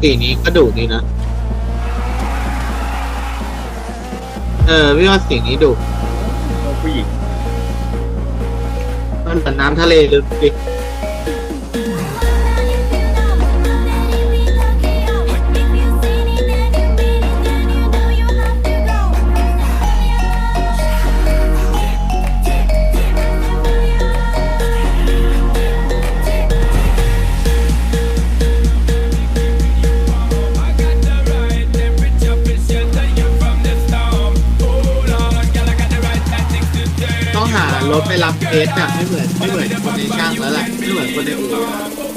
สีนี้ก็ดุดีนะ เออพี่ว่าสีนี้ดุผู้หญิงมันเหมือนน้ำทะเลลึกดิ ถไปรับเคสอะไม่เหมือนไม่เหมือนคนในช่างแล้วแหละไม่เหมือนคนในอู่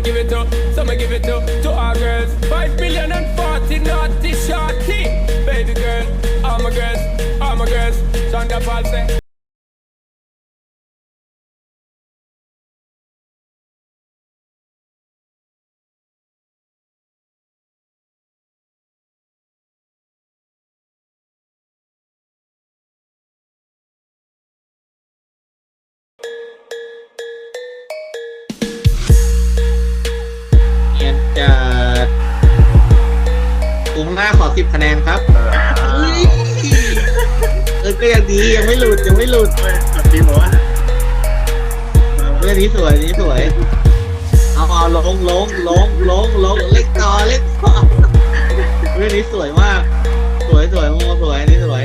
me give it to, so me give it to, to our girls. Five billion and forty naughty shorty, baby girl, all my girls, all my girls. John Paul say, น้าขอสิบคะแนนครับเฮ้ยเออก็ยังดียังไม่หลุดยังไม่หลุดเฮ้ยสวัสดีบอกว่าเรื่องนี้สวยนี้สวย เอาเอาลงลงลงลงลงเล็กต่อเล็กต่อเรื่องนี้สวยมาก สวยสวยโมสวยอันนี้สวย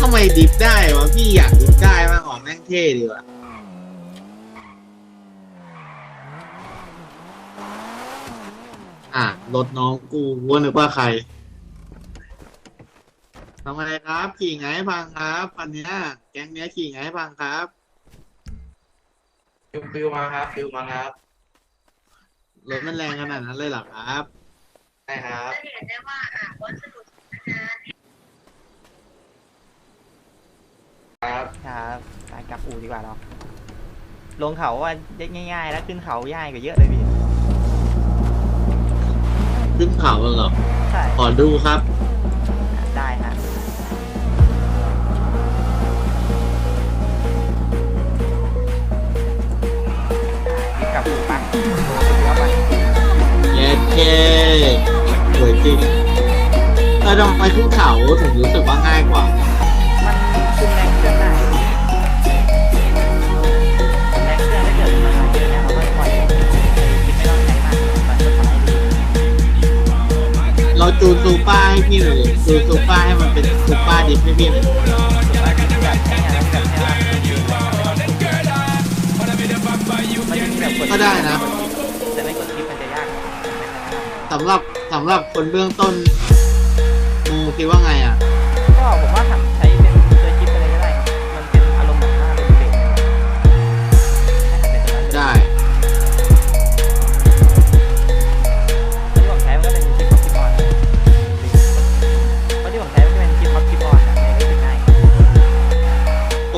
ทำไมดิฟได้วะพี่อยากดิฟได้มากออกแม่งเท่ดีว่ะ อะรถน้องกูว่านึกว่าใครทำอะไรครับ ขี่ไงให้พังครับอันเนี้ยแก๊งเนี้ยขี่ไงให้พังครับฟิวฟิวมาครับฟิวมาครับรถมันแรงขนาดนั้นเลยเหรอครับใช่ครับจะเห็นได้ว่าอะวัสดุสำนักงานครับครับไปกลับอู่ดีกว่าเนาะลงเขาว่าง่ายๆ แล้วขึ้นเขายากกว่าเยอะเลยพี่ ขึ้นเขาแล้วเหรอ ใช่ขอดูครับ ได้ฮะรีบกลับอู่ไปโทรไปเดี๋ยวไปเย้เคสวยจริงเออทำไมขึ้นเขาถึงรู้สึกว่าง่ายกว่า ซูป้าให้พี่หน่อยดิจูซูป้าให้มันเป็นซูเปอร์ดิบให้พี่หน่อยมันจะมีแบบกดก็ได้นะ แต่ไม่กดคลิปมันจะยากสำหรับสำหรับคนเบื้องต้นมูคิดว่าไงอะ ก็ผมว่าทำ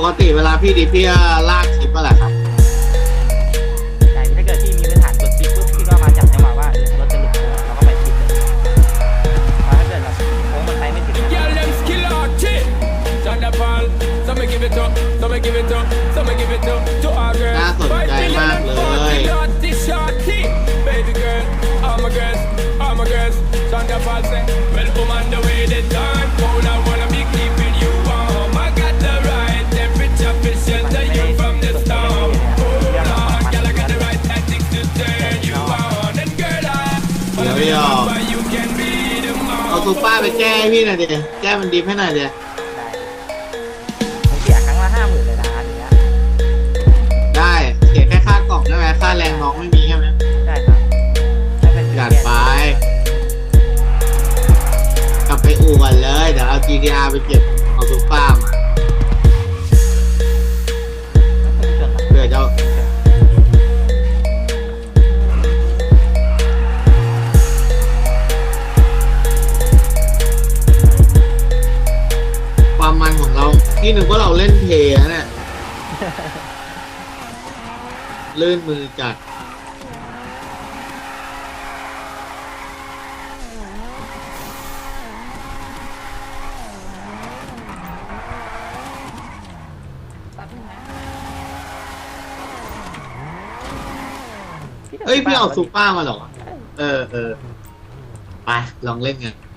กติเวลาพี่ดิฟพี่ก็ลากคลิปอะไรครับ ใช่ถ้าเกิดที่มีพื้นฐานกดคลิปปุ๊บพี่ก็มาจับจังหวะว่าเออรถจะหลุดโค้งเราก็ไปคลิปเลยเพราะถ้าเกิดแบบโค้งมันไปไม่ถึงนะ Girl, them skill out shit. Thunderfall. So me give it up, so me give it up, so me give it up to our girls. น่าสนใจมากเลย Naughty shorty, baby girl, all my girls, all my girls. Thunderfall say, well, come wanna be Yo, yo. the but you can be the เอา mom. ซูเปอร์ไปแก้ให้พี่หน่อยดิแก้มันดิฟให้หน่อยดิได้ผมเสียครั้งละห้าหมื่นเลยนะอย่างเงี้ยได้เสียแค่ค่ากล่องได้ไหมค่าแรงน้องไม่มีใช่ไหมได้ครับถ้าเป็นจัดไป กลับไปอู่ก่อนเลยเดี๋ยวเอาจ GTR ไปเก็บเอาซุปเปอร์ ของเราที่หนึ่งว่าเราเล่นเพลย์นะเนี่ยลื่นมือจัดเอ้ย พี่เอาซุปเปอร์มาเหรอ เออเออไป ลองเล่นกันได้